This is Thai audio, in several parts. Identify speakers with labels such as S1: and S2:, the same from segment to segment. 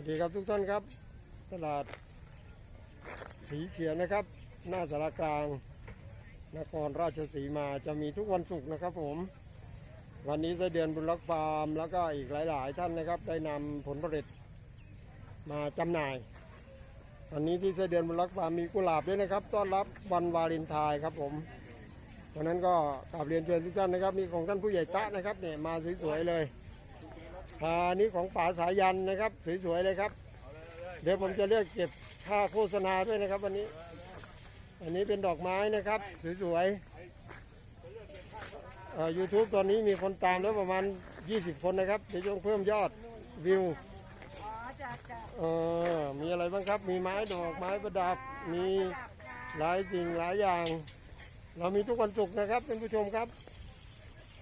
S1: วัสดีครับทุกท่านครับ ตลาดสีเขียวนะครับ หน้าสารกลาง นครราชสีมาจะมีทุกวันศุกร์นะครับผม วันนี้ไสเดือนบุญรักฟาร์มแล้วก็อีกหลาย ๆ ท่านนะครับ ได้นำผลผลิตมาจำหน่าย วันนี้ที่ไสเดือนบุญรักฟาร์มมีกุหลาบด้วยนะครับ ต้อนรับวันวาเลนไทน์ครับผมวันนั้นก็กราบเรียนเชิญทุกท่านนะครับ มีของท่านผู้ใหญ่ตะนะครับเนี่ยมาสวย ๆ เลย อันนี้ของป๋าสายันนะครับ สวยๆเลยครับ เดี๋ยวผมจะเรียกเก็บค่าโฆษณาด้วยนะครับ วันนี้ อันนี้เป็นดอกไม้นะครับสวยๆยูทูบตอนนี้มีคนตามแล้วประมาณ 20 คนนะครับ เดี๋ยวจะเพิ่มยอดวิวเออมีอะไรบ้างครับ มีไม้ดอกไม้ประดับ มีหลายสิ่งหลายอย่าง เรามีทุกวันศุกร์นะครับท่านผู้ชมครับ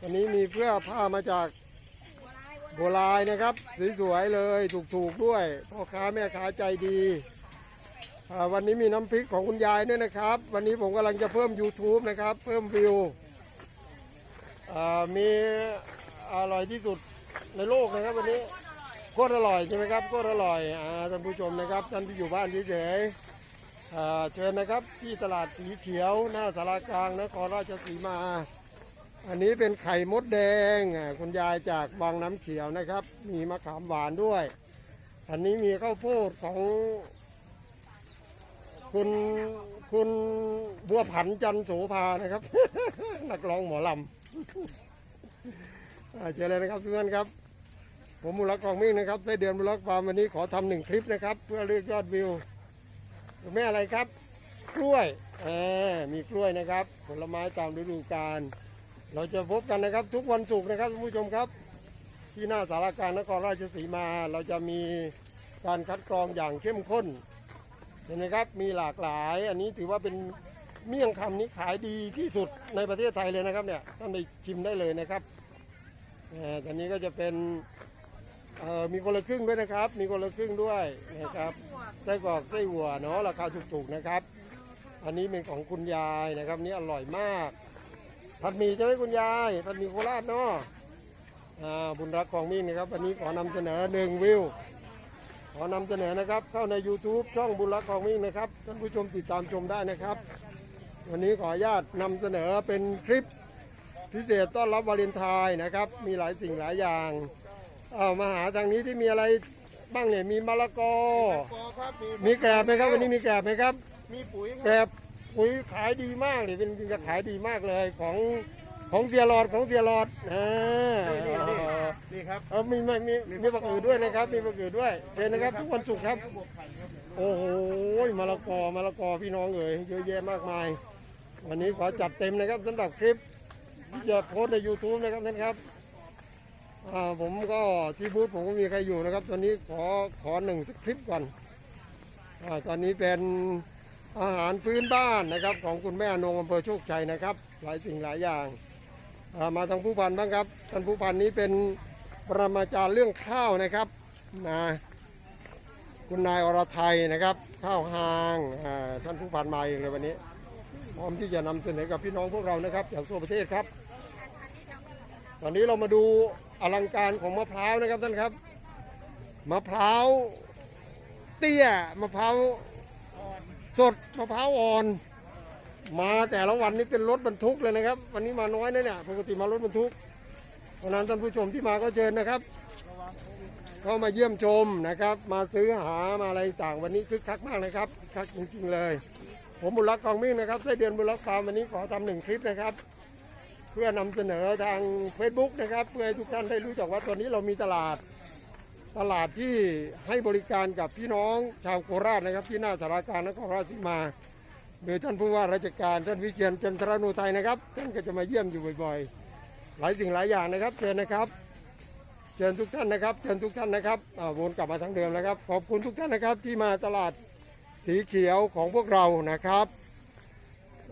S1: วันนี้มีเพื่อผ้ามาจาก
S2: บัวลายบัว
S1: โบราณนะครับ สวยๆเลยถูกๆด้วยพ่อค้าแม่ค้าใจดีวันนี้มีน้ำพริกของคุณยายด้วยนะครับ วันนี้ผมกำลังจะเพิ่ม YouTube นะครับ เพิ่มวิวมีอร่อยที่สุดในโลกนะครับ วันนี้โคตรอร่อยใช่ไหมครับโคตรอร่อยอท่านผู้ชมนะครับท่านที่อยู่บ้านเฉยๆเชิญนะครับที่ตลาดสีเขียว หน้าสารากลางนครราชสีมา อันนี้เป็นไข่มดแดงคุณยายจากบางน้ำเขียวนะครับ มีมะขามหวานด้วย อันนี้มีข้าวโพดของคุณคุณบัวผันจันโสภานะครับ นักร้องหมอลำเจอเลยนะครับทุกท่านครับ ผมมูลักกองมิ่งนะครับไส้เดือนมูลักษ์ฟาร์มวันนี้ขอทำหนึ่งคลิปนะครับ เพื่อเรียกยอดวิวแม่อะไรครับ กล้วยอ่ามีกล้วยนะครับ ผลไม้ตามฤดูกาล เราจะพบกันนะครับทุกวันศุกร์นะครับท่านผู้ชมครับ ที่หน้าสารกลารนครราชสีมา เราจะมีการคัดกรองอย่างเข้มข้นเห็นไหมครับมีหลากหลาย อันนี้ถือว่าเป็นเมี่ยงคำนี้ขายดีที่สุดในประเทศไทยเลยนะครับเนี่ยท่านไปชิมได้เลยนะครับอ่อตอนนี้ก็จะเป็นเอ่อมีคนละครึ่งด้วยนะครับ มีคนละครึ่งด้วยนะครับไส้กรอกไส้หัวเนาะราคาถูกๆนะครับ อันนี้เป็นของคุณยายนะครับนี่อร่อยมาก ผัดหมี่ใช่ไหมคุณยายผัดหมี่โคราชเนาะอ่าบุญรักของมิ่งนะครับ วันนี้ขอนำเสนอหนึ่งวิว ขอนำเสนอนะครับ เข้าใน YouTube ช่องบุญรักของมิ่งนะครับท่านผู้ชมติดตามชมได้นะครับ วันนี้ขออนุญาตนำเสนอเป็นคลิปพิเศษต้อนรับวาเลนไทน์นะครับ มีหลายสิ่งหลายอย่างเอามาหาทางนี้ที่มีอะไรบ้างเนี่ยมีมะละกอ
S3: ปอครับมี
S1: มีแกลบไหมครับ วันนี้มีแกลบไหมครับ
S3: มีปุ๋ยค
S1: แก
S3: รับ
S1: ลบ ปุ๋ยขายดีมากเลยเป็นจะขายดีมากเลยของของเสียหลอดของเสียหลอดอ่า
S3: นี่นี่นี่นี่ครับ
S1: เอามีมีมีมีผักอื่นด้วยนะครับ มีผักอื่นด้วยเชิญนะครับ ทุกวันศุกร์ครับ โอ้โหมะละกอมะละกอพี่น้องเอ๋ยเยอะแยะมากมาย วันนี้ขอจัดเต็มนะครับสำหรับคลิปที่จะโพสต์ใน YouTube นะครับท่านครับอ่าผมก็ที่บูธผมก็มีใครอยู่นะครับ ตอนนี้ขอขอหนึ่งสักคลิปก่อนอาตอนนี้เป็น อาหารพื้นบ้านนะครับ ของคุณแม่นงอำเภอโชคชัยนะครับ หลายสิ่งหลายอย่างามาทางผู้พันบ้างครับท่านผู้พันนี้เป็นปรมาจารย์เรื่องข้าวนะครับนะคุณนายอรไทยนะครับ ข้าวหางาท่านผู้พันมาเองเลยวันนี้พร้อมที่จะนำเสนอกับพี่น้องพวกเรานะครับจากทั่วประเทศครับ ตอนนี้เรามาดูอลังการของมะพร้าวนะครับท่านครับมะพร้าวเตี้ยมะพร้าว สดมะพร้าวอ่อน มาแต่ละวันนี้เป็นรถบรรทุกเลยนะครับ วันนี้มาน้อยนะเนี่ยปกติมารถบรรทุกเพราะนั้นท่านผู้ชมที่มาก็เชิญนะครับ เข้ามาเยี่ยมชมนะครับ มาซื้อหามาอะไรต่างวันนี้คึกคักมากเลยครับคึกคักจริงๆเลย ผมบุญรักษ์กองมิ่งนะครับไส้เดือนบุญรักษ์ฟาร์มวันนี้ขอทำหนึ่งคลิปนะครับ เพื่อนำเสนอทาง Facebook นะครับ เพื่อให้ทุกท่านได้รู้จักว่าตอนนี้เรามีตลาด ตลาดที่ให้บริการกับพี่น้องชาวโคราชนะครับ ที่หน้าสารการนครราชสีมาโดยท่านผู้ว่าราชการท่านวิเชียนจันทรนุทัยนะครับท่านก็จะมาเยี่ยมอยู่บ่อยๆ หลายสิ่งหลายอย่างนะครับเชิญนะครับเชิญทุกท่านนะครับเชิญทุกท่านนะครับวนกลับมาทั้งเดิมนะครับ ขอบคุณทุกท่านนะครับที่มาตลาดสีเขียวของพวกเรานะครับ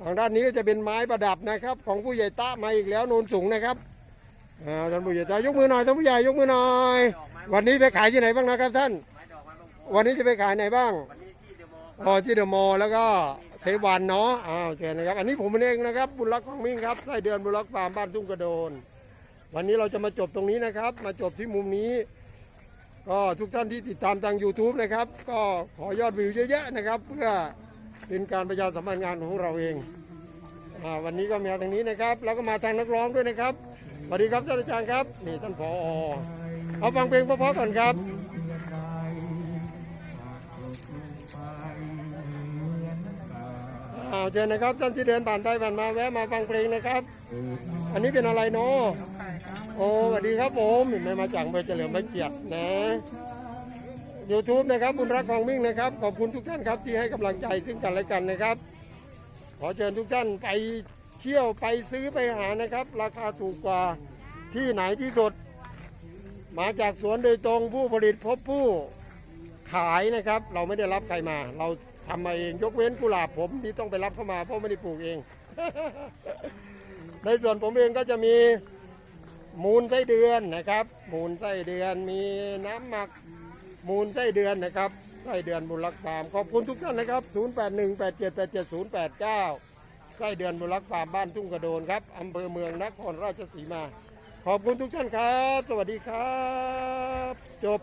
S1: ทางด้านนี้ก็จะเป็นไม้ประดับนะครับ ของผู้ใหญ่ตะมาอีกแล้วโนนสูงนะครับ อ่าท่านผู้ใหญ่ตะยกมือหน่อยท่านผู้ใหญ่ยกมือหน่อย วันนี้ไปขายที่ไหนบ้างนะครับท่าน วันนี้จะไปขายไหนบ้างอ๋อที่เดอะมอลล์แล้วก็เซวันเนาะอ้าวเชิญนะครับ อันนี้ผมเองนะครับ บุญรักษ์ของมิ่งครับไส้เดือนบุญรักษ์ฟาร์มบ้านทุ่งกระโดน วันนี้เราจะมาจบตรงนี้นะครับ มาจบที่มุมนี้ ก็ทุกท่านที่ติดตามทาง YouTube นะครับ ก็ขอยอดวิวเยอะๆนะครับ เพื่อเป็นการประชาสัมพันธ์งานของเราเองอาวันนี้ก็มาทางนี้นะครับ แล้วก็มาทางนักร้องด้วยนะครับ สวัสดีครับท่านอาจารย์ครับ นี่ท่านผอเอาฟังเพลงเพราะๆก่อนครับอ้าวเจอนะครับท่านที่เดินผ่านไปผ่านมาแวะมาฟังเพลงนะครับ อันนี้เป็นอะไรเนาะโอ้สวัสดีครับผมไหมมาจากอำเภอเฉลิมพระเกียรตินะ YouTube นะครับ บุญรักของมิ่งนะครับ ขอบคุณทุกท่านครับที่ให้กำลังใจซึ่งกันและกันนะครับ ขอเชิญทุกท่านไป เที่ยวไปซื้อไปหานะครับ ราคาถูกกว่าที่ไหนที่สุด มาจากสวนโดยตรงผู้ผลิตพบผู้ขายนะครับ เราไม่ได้รับใครมา เราทำมาเองยกเว้นกุหลาบผมที่ต้องไปรับเข้ามาเพราะไม่ได้ปลูกเอง ในส่วนผมเองก็จะมีมูลไส้เดือนนะครับ มูลไส้เดือนมีน้ำหมักมูลไส้เดือนนะครับไส้เดือนบุญรักฟามขอบคุณทุกท่านนะครับ 0818787089 ไส้เดือนบุรักฟาร์มบ้านทุ่งกระโดนครับอำเภอเมืองนครราชสีมา ขอบคุณทุกท่านครับ สวัสดีครับ จบ